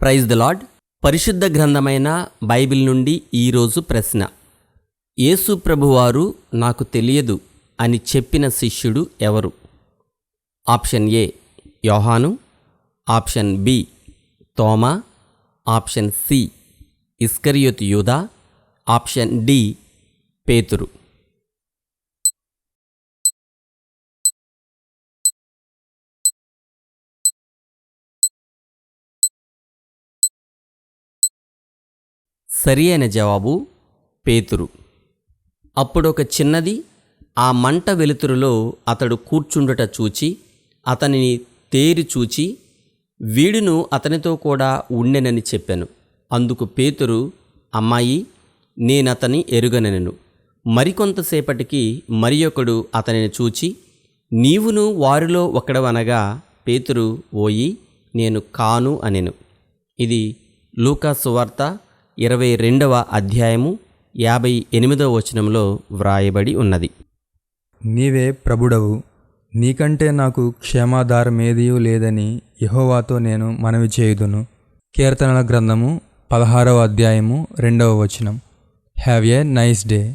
Praise the lord పరిశుద్ధ గ్రంథమైన Bible నుండి ఈరోజు ప్రశ్న. యేసు ప్రభువారు నాకు తెలియదు అని చెప్పిన శిష్యుడు ఎవరు? ఆప్షన్ ఏ యోహాను. ఆప్షన్ బి తోమా. ఆప్షన్ సి ఇస్కరియోత్ యూదా. ఆప్షన్ డి పేతురు. సరి అయిన జవాబు పేతురు. అప్పుడొక చిన్నది ఆ మంట వెలుతురులో అతడు కూర్చుండుట చూచి అతనిని తేరి చూచి వీడును అతనితో కూడా ఉండెనని చెప్పాను. అందుకు పేతురు అమ్మాయి నేనతని ఎరుగనెను మరికొంతసేపటికి మరి ఒకడు అతనిని చూచి నీవును వారిలో ఒకడవనగా పేతురు ఓయి నేను కాను అనెను. ఇది లూకా సువార్త ఇరవై రెండవ అధ్యాయము యాభై ఎనిమిదవ వచనంలో వ్రాయబడి ఉన్నది. నీవే ప్రభుడవు నీకంటే నాకు క్షేమాధారమేదియూ లేదని యహోవాతో నేను మనవి చేయుదును. కీర్తనల గ్రంథము పదహారవ అధ్యాయము రెండవ వచనం. Have a nice day.